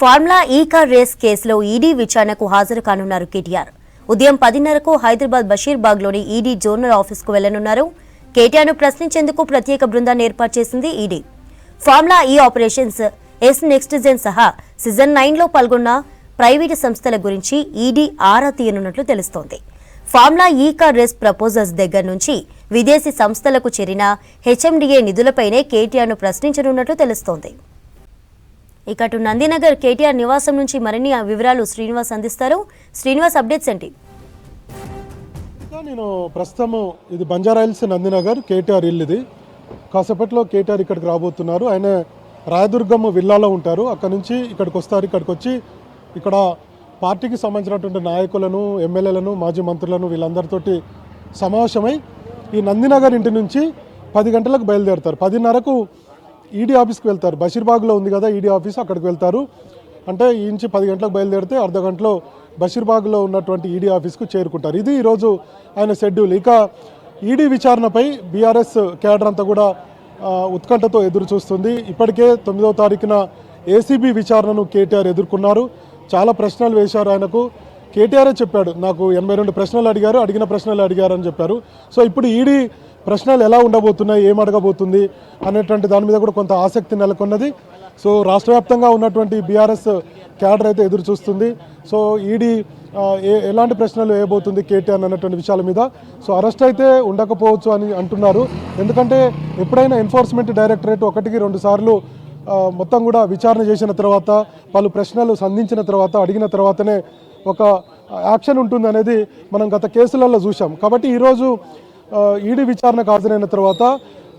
Formula ఈ car race కేసులో ED విచారణకు హాజరు కానున్నారు కేటీఆర్. ఉదయం పదిన్నరకు హైదరాబాద్ బషీర్బాగ్లోని ఈడీ జోనల్ ఆఫీస్కు వెళ్ళనున్నారు. కేటీఆర్ను ప్రశ్నించేందుకు ప్రత్యేక బృందాన్ని ఏర్పాటు చేసింది ED. Formula E operations ace next gen సహా సీజన్ నైన్లో పాల్గొన్న ప్రైవేటు సంస్థల గురించి ఈడీ ఆరా తీయనున్నట్లు తెలుస్తోంది. ఫార్ములా ఈ కార్ రేస్ ప్రపోజల్స్ దగ్గర నుంచి విదేశీ సంస్థలకు చేరిన హెచ్ఎండిఏ నిధులపైనే కేటీఆర్ను ప్రశ్నించనున్నట్లు తెలుస్తోంది. ఇక అటు నందినగర్ కేటీఆర్ నివాసం నుంచి మరిన్ని ఆ వివరాలు శ్రీనివాస్ అందిస్తారు. శ్రీనివాస్ అప్డేట్స్ ఏంటి? నేను ప్రస్తుతం ఇది బంజారాయిల్స్ నందినగర్ కేటీఆర్ ఇల్లు ఇది. కాసేపట్లో కేటీఆర్ ఇక్కడికి రాబోతున్నారు. ఆయన రాయదుర్గం విల్లాలో ఉంటారు. అక్కడ నుంచి ఇక్కడికి వస్తారు. ఇక్కడికి వచ్చి ఇక్కడ పార్టీకి సంబంధించినటువంటి నాయకులను ఎమ్మెల్యేలను మాజీ మంత్రులను వీళ్ళందరితోటి సమావేశమై ఈ నందినగర్ ఇంటి నుంచి పది గంటలకు బయలుదేరుతారు. పదిన్నరకు ఈడీ ఆఫీస్కి వెళ్తారు. బషీర్బాగ్లో ఉంది కదా ఈడీ ఆఫీస్ అక్కడికి వెళ్తారు. అంటే ఈ నుంచి పది గంటలకు బయలుదేరితే అర్ధ గంటలో బషీర్బాగ్లో ఉన్నటువంటి ఈడీ ఆఫీస్కు చేరుకుంటారు. ఇది ఈరోజు ఆయన షెడ్యూల్. ఇక ఈడీ విచారణపై బీఆర్ఎస్ క్యాడర్ అంతా కూడా ఉత్కంఠతో ఎదురు చూస్తుంది. ఇప్పటికే తొమ్మిదవ తారీఖున ఏసీబీ విచారణను కేటీఆర్ ఎదుర్కొన్నారు. చాలా ప్రశ్నలు వేశారు ఆయనకు. కేటీఆరే చెప్పాడు నాకు ఎనభై రెండు ప్రశ్నలు అడిగారు అడిగిన ప్రశ్నలు అడిగారని చెప్పారు. సో ఇప్పుడు ఈడీ ప్రశ్నలు ఎలా ఉండబోతున్నాయి ఏం అడగబోతుంది అనేటువంటి దాని మీద కూడా కొంత ఆసక్తి నెలకొన్నది. సో రాష్ట్ర వ్యాప్తంగా ఉన్నటువంటి బీఆర్ఎస్ క్యాడర్ అయితే ఎదురు చూస్తుంది. సో ఈడీ ఏ ఎలాంటి ప్రశ్నలు వేయబోతుంది కేటీఆర్ అన్నటువంటి విషయాల మీద. సో అరెస్ట్ అయితే ఉండకపోవచ్చు అని అంటున్నారు. ఎందుకంటే ఎప్పుడైనా ఎన్ఫోర్స్మెంట్ డైరెక్టరేట్ ఒకటికి రెండు సార్లు మొత్తం కూడా విచారణ చేసిన తర్వాత పలు ప్రశ్నలు సంధించిన తర్వాత అడిగిన తర్వాతనే ఒక యాక్షన్ ఉంటుంది అనేది మనం గత కేసులలో చూసాం కాబట్టి ఈరోజు ఈడీ విచారణకు హాజరైన తర్వాత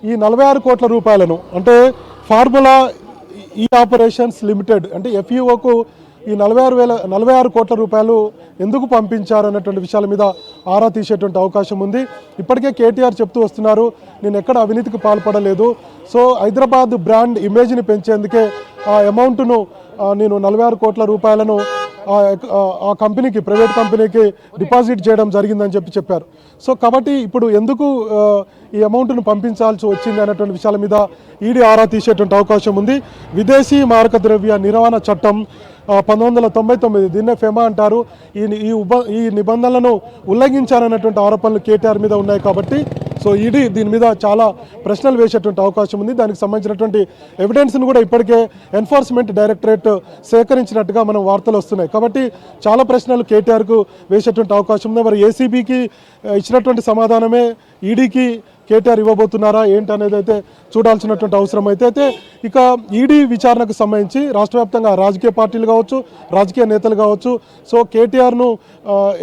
ఈ నలభై ఆరు కోట్ల రూపాయలను అంటే ఫార్ములా ఈ ఆపరేషన్స్ లిమిటెడ్ అంటే ఎఫ్ఈఓకు ఈ నలభై ఆరు వేల నలభై ఆరు కోట్ల రూపాయలు ఎందుకు పంపించారు అన్నటువంటి విషయాల మీద ఆరా తీసేటువంటి అవకాశం ఉంది. ఇప్పటికే కేటీఆర్ చెప్తూ వస్తున్నారు నేను ఎక్కడ అవినీతికి పాల్పడలేదు. సో హైదరాబాద్ బ్రాండ్ ఇమేజ్ని పెంచేందుకే ఆ అమౌంట్ను నేను నలభై ఆరు కోట్ల రూపాయలను ఆ ఆ- కంపెనీకి ప్రైవేట్ కంపెనీకి డిపాజిట్ చేయడం జరిగిందని చెప్పి చెప్పారు. సో కాబట్టి ఇప్పుడు ఎందుకు ఈ అమౌంట్ను పంపించాల్సి వచ్చింది అనేటువంటి విషయాల మీద ఈడీ ఆరా తీసేటువంటి అవకాశం ఉంది. విదేశీ మారక ద్రవ్య నిర్వహణ చట్టం పంతొమ్మిది వందల తొంభై తొమ్మిది దీన్నే ఫెమా అంటారు. ఈ ఈ ఉప ఈ నిబంధనలను ఉల్లంఘించారన్నటువంటి ఆరోపణలు కేటీఆర్ మీద ఉన్నాయి కాబట్టి సో ఈడీ దీని మీద చాలా ప్రశ్నలు వేసేటువంటి అవకాశం ఉంది. దానికి సంబంధించినటువంటి ఎవిడెన్స్ని కూడా ఇప్పటికే ఎన్ఫోర్స్మెంట్ డైరెక్టరేట్ సేకరించినట్టుగా మనం వార్తలు వస్తున్నాయి. కాబట్టి చాలా ప్రశ్నలు కేటీఆర్కు వేసేటువంటి అవకాశం ఉంది. మరి ఏసీబీకి ఇచ్చినటువంటి సమాధానమే ఈడీకి కేటీఆర్ ఇవ్వబోతున్నారా ఏంటి అనేది అయితే చూడాల్సినటువంటి అవసరం అయితే అయితే ఇక ఈడీ విచారణకు సంబంధించి రాష్ట్ర రాజకీయ పార్టీలు కావచ్చు రాజకీయ నేతలు కావచ్చు. సో కేటీఆర్ను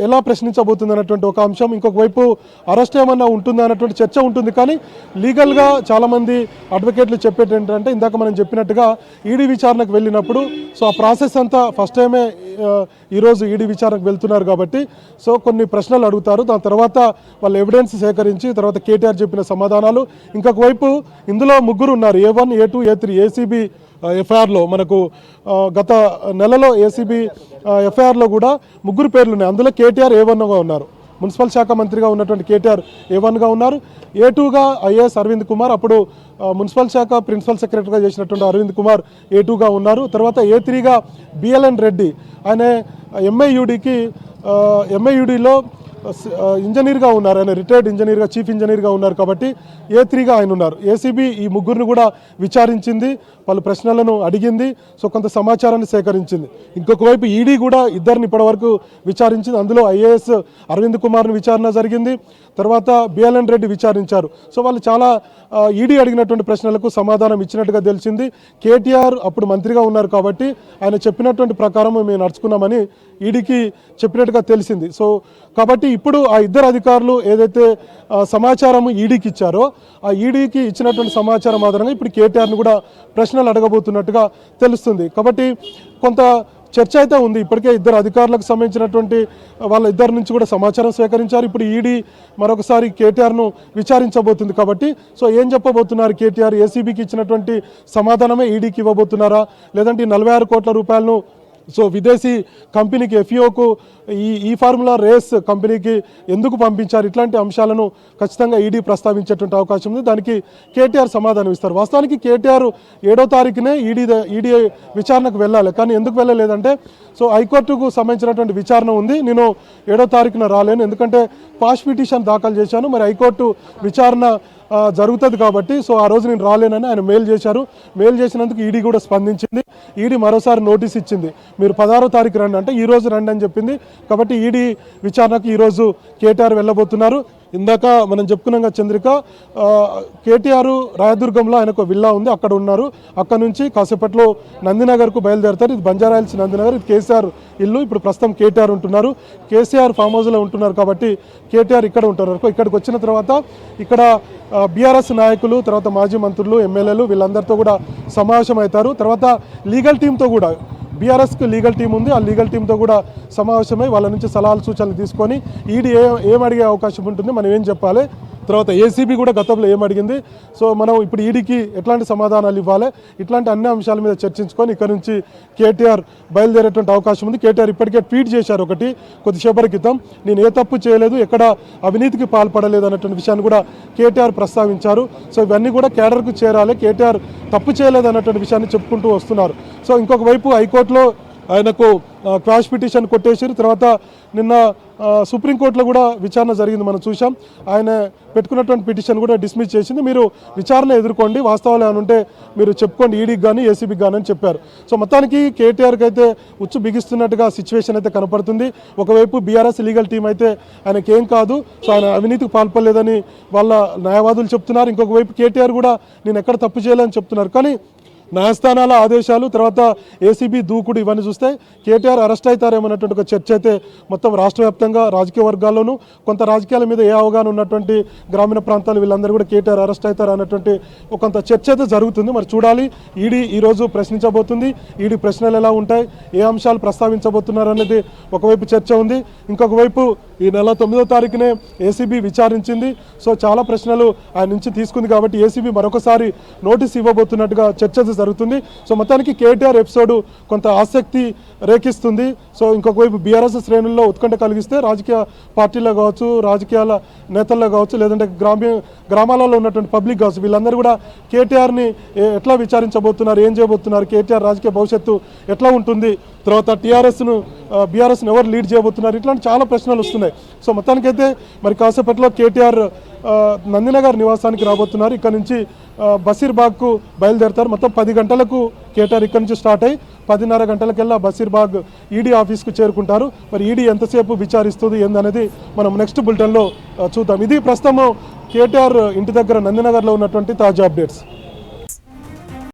ఎలా ప్రశ్నించబోతుంది అన్నటువంటి ఒక అంశం. ఇంకొక వైపు అరెస్ట్ ఏమన్నా ఉంటుందా అన్నటువంటి చర్చ ఉంటుంది. కానీ లీగల్గా చాలామంది అడ్వకేట్లు చెప్పేది ఏంటంటే ఇందాక మనం చెప్పినట్టుగా ఈడీ విచారణకు వెళ్ళినప్పుడు సో ఆ ప్రాసెస్ అంతా ఫస్ట్ టైమే ఈరోజు ఈడీ విచారణకు వెళ్తున్నారు కాబట్టి సో కొన్ని ప్రశ్నలు అడుగుతారు. దాని తర్వాత వాళ్ళు ఎవిడెన్స్ సేకరించి తర్వాత కేటీఆర్ చెప్పిన సమాధానాలు. ఇంకొక వైపు ఇందులో ముగ్గురు ఉన్నారు. A one A two A three ACB ఎఫ్ఐఆర్లో మనకు గత నెలలో ఏసీబీ ఎఫ్ఐఆర్లో కూడా ముగ్గురు పేర్లు ఉన్నాయి. అందులో కేటీఆర్ ఏ వన్గా ఉన్నారు. మున్సిపల్ శాఖ మంత్రిగా ఉన్నటువంటి కేటీఆర్ ఏ వన్గా ఉన్నారు. ఏ టూగా ఐఏఎస్ అరవింద్ కుమార్ అప్పుడు మున్సిపల్ శాఖ ప్రిన్సిపల్ సెక్రటరీగా చేసినటువంటి అరవింద్ కుమార్ ఏ టూగా ఉన్నారు. తర్వాత ఏ త్రీగా బిఎల్ఎన్ రెడ్డి. ఆయన ఎంఐయుడికి ఎంఐయుడిలో ఇంజనీర్గా ఉన్నారు. ఆయన రిటైర్డ్ ఇంజనీర్గా చీఫ్ ఇంజనీర్గా ఉన్నారు కాబట్టి ఏ త్రీగా ఆయన ఉన్నారు. ఏసీబీ ఈ ముగ్గురిని కూడా విచారించింది. పలు ప్రశ్నలను అడిగింది. సో కొంత సమాచారాన్ని సేకరించింది. ఇంకొక వైపు ఈడీ కూడా ఇద్దరిని ఇప్పటివరకు విచారించింది. అందులో ఐఏఎస్ అరవింద్ కుమార్ని విచారణ జరిగింది. తర్వాత బిఎల్ఎన్ రెడ్డి విచారించారు. సో వాళ్ళు చాలా ఈడీ అడిగినటువంటి ప్రశ్నలకు సమాధానం ఇచ్చినట్టుగా తెలిసింది. కేటీఆర్ అప్పుడు మంత్రిగా ఉన్నారు కాబట్టి ఆయన చెప్పినటువంటి ప్రకారం మేము నడుచుకున్నామని ఈడీకి చెప్పినట్టుగా తెలిసింది. సో కాబట్టి ఇప్పుడు ఆ ఇద్దరు అధికారులు ఏదైతే సమాచారం ఈడీకి ఇచ్చారో ఆ ఈడీకి ఇచ్చినటువంటి సమాచారం ఆధారంగా ఇప్పుడు కేటీఆర్ని కూడా ప్రశ్నలు అడగబోతున్నట్టుగా తెలుస్తుంది. కాబట్టి కొంత చర్చ అయితే ఉంది. ఇప్పటికే ఇద్దరు అధికారులకు సంబంధించినటువంటి వాళ్ళ ఇద్దరి నుంచి కూడా సమాచారం సేకరించారు. ఇప్పుడు ఈడీ మరొకసారి కేటీఆర్ను విచారించబోతుంది కాబట్టి సో ఏం చెప్పబోతున్నారు కేటీఆర్? ఏసీబీకి ఇచ్చినటువంటి సమాధానమే ఈడీకి ఇవ్వబోతున్నారా? లేదంటే ఈ నలభై ఆరు కోట్ల రూపాయలను సో విదేశీ కంపెనీకి ఎఫ్ఈఓకు ఈ ఈ ఫార్ములా రేస్ కంపెనీకి ఎందుకు పంపించారు? ఇట్లాంటి అంశాలను ఖచ్చితంగా ఈడీ ప్రస్తావించేటువంటి అవకాశం ఉంది. దానికి కేటీఆర్ సమాధానం ఇస్తారు. వాస్తవానికి కేటీఆర్ ఏడో తారీఖునే ఈడీ ఈడీ విచారణకు వెళ్ళాలి. కానీ ఎందుకు వెళ్ళలేదంటే సో హైకోర్టుకు సంబంధించినటువంటి విచారణ ఉంది. నేను ఏడో తారీఖున రాలేను. ఎందుకంటే పాస్ పిటిషన్ దాఖలు చేశాను. మరి హైకోర్టు విచారణ జరుగుతుంది కాబట్టి సో ఆ రోజు నేను రాలేనని ఆయన మెయిల్ చేశారు. మెయిల్ చేసినందుకు ఈడీ కూడా స్పందించింది. ఈడీ మరోసారి నోటీస్ ఇచ్చింది. మీరు పదహారో తారీఖు రండి అంటే ఈ రోజు రండి అని చెప్పింది. కాబట్టి ఈడీ విచారణకు ఈరోజు కేటీఆర్ వెళ్ళబోతున్నారు. ఇందాక మనం చెప్పుకున్నాం కదా చంద్రిక కేటీఆర్ రాయదుర్గంలో ఆయనకు విల్లా ఉంది అక్కడ ఉన్నారు. అక్కడ నుంచి కాసేపట్లో నందినగర్కు బయలుదేరతారు. ఇది బంజారాయిల్స్ నందినగర్ ఇది కేసీఆర్ ఇల్లు. ఇప్పుడు ప్రస్తుతం కేటీఆర్ ఉంటున్నారు. కేసీఆర్ ఫామ్ హౌస్లో ఉంటున్నారు కాబట్టి కేటీఆర్ ఇక్కడ ఉంటున్నారు ఇక్కడికి వచ్చిన తర్వాత ఇక్కడ బీఆర్ఎస్ నాయకులు తర్వాత మాజీ మంత్రులు ఎమ్మెల్యేలు వీళ్ళందరితో కూడా సమావేశం అవుతారు తర్వాత లీగల్ టీంతో కూడా బీఆర్ఎస్కి లీగల్ టీం ఉంది. ఆ లీగల్ టీంతో కూడా సమావేశమై వాళ్ళ నుంచి సలహాలు సూచనలు తీసుకొని ఈడీ ఏ ఏం అడిగే అవకాశం ఉంటుంది? మనం ఏం చెప్పాలి? తర్వాత ఏసీబీ కూడా గతంలో ఏం సో మనం ఇప్పుడు ఈడీకి ఎట్లాంటి సమాధానాలు ఇవ్వాలి? ఇట్లాంటి అన్ని అంశాల మీద చర్చించుకొని ఇక్కడ నుంచి కేటీఆర్ బయలుదేరేటువంటి అవకాశం ఉంది. కేటీఆర్ ఇప్పటికే ట్వీట్ చేశారు ఒకటి. కొద్దిసేపటి క్రితం నేను ఏ తప్పు చేయలేదు ఎక్కడ అవినీతికి పాల్పడలేదు అన్నటువంటి విషయాన్ని కూడా కేటీఆర్ ప్రస్తావించారు. సో ఇవన్నీ కూడా కేడర్కు చేరాలి. కేటీఆర్ తప్పు చేయలేదు అన్నటువంటి విషయాన్ని చెప్పుకుంటూ వస్తున్నారు. సో ఇంకొక వైపు హైకోర్టులో ఆయనకు క్రాష్ పిటిషన్ కొట్టేసారు. తర్వాత నిన్న సుప్రీంకోర్టులో కూడా విచారణ జరిగింది మనం చూసాం ఆయన పెట్టుకున్నటువంటి పిటిషన్ కూడా డిస్మిస్ చేసింది. మీరు విచారణ ఎదుర్కోండి. వాస్తవాలు ఏమైనా ఉంటే మీరు చెప్పుకోండి. ఈడీకి కానీ ఏసీబీకి కానీ అని చెప్పారు. సో మొత్తానికి కేటీఆర్కి అయితే ఉచ్చు బిగిస్తున్నట్టుగా సిచ్యువేషన్ అయితే కనపడుతుంది. ఒకవైపు బీఆర్ఎస్ లీగల్ టీం అయితే ఆయనకి ఏం కాదు. సో ఆయన అవినీతికి పాల్పడలేదని వాళ్ళ న్యాయవాదులు చెప్తున్నారు. ఇంకొక వైపు కేటీఆర్ కూడా నేను ఎక్కడ తప్పు చేయలేని చెప్తున్నారు. కానీ న్యాయస్థానాల ఆదేశాలు తర్వాత ఏసీబీ దూకుడు ఇవన్నీ చూస్తే కేటీఆర్ అరెస్ట్ అవుతారేమన్నటువంటి ఒక చర్చ అయితే మొత్తం రాష్ట్ర వ్యాప్తంగా రాజకీయ వర్గాల్లోనూ కొంత రాజకీయాల మీద ఏ అవగాహన ఉన్నటువంటి గ్రామీణ ప్రాంతాలు వీళ్ళందరూ కూడా కేటీఆర్ అరెస్ట్ అవుతారు అన్నటువంటి ఒక కొంత చర్చ అయితే జరుగుతుంది. మరి చూడాలి ఈడీ ఈరోజు ప్రశ్నించబోతుంది. ఈడీ ప్రశ్నలు ఎలా ఉంటాయి ఏ అంశాలు ప్రస్తావించబోతున్నారు అనేది ఒకవైపు చర్చ ఉంది. ఇంకొక వైపు ఈ నెల తొమ్మిదో తారీఖునే ఏసీబీ విచారించింది. సో చాలా ప్రశ్నలు ఆయన నుంచి తీసుకుంది కాబట్టి ఏసీబీ మరొకసారి నోటీస్ ఇవ్వబోతున్నట్టుగా చర్చ జరుగుతుంది. సో మొత్తానికి కేటీఆర్ ఎపిసోడ్ కొంత ఆసక్తి రేకిస్తుంది సో ఇంకొక వైపు బీఆర్ఎస్ శ్రేణుల్లో ఉత్కంఠ కలిగిస్తే రాజకీయ పార్టీలో కావచ్చు రాజకీయాల నేతల్లో కావచ్చు లేదంటే గ్రామీణ గ్రామాలలో ఉన్నటువంటి పబ్లిక్ కావచ్చు వీళ్ళందరూ కూడా కేటీఆర్ని ఎట్లా విచారించబోతున్నారు ఏం చేయబోతున్నారు కేటీఆర్ రాజకీయ భవిష్యత్తు ఎట్లా ఉంటుంది? తర్వాత టీఆర్ఎస్ను బీఆర్ఎస్ను ఎవరు లీడ్ చేయబోతున్నారు? ఇట్లాంటి చాలా ప్రశ్నలు వస్తున్నాయి. సో మొత్తానికైతే మరి కాసేపట్లో కేటీఆర్ నందినగర్ నివాసానికి రాబోతున్నారు. ఇక్కడ నుంచి బసీర్బాగ్కు బయలుదేరతారు. మొత్తం పది గంటలకు కేటీఆర్ ఇక్కడ నుంచి స్టార్ట్ అయ్యి పదిన్నర గంటలకెల్లా బసీర్బాగ్ ఈడీ ఆఫీస్కు చేరుకుంటారు. మరి ఈడీ ఎంతసేపు విచారిస్తుంది ఏందనేది మనం నెక్స్ట్ బులెటిన్లో చూద్దాం. ఇది ప్రస్తుతం కేటీఆర్ ఇంటి దగ్గర నందినగర్లో ఉన్నటువంటి తాజా అప్డేట్స్.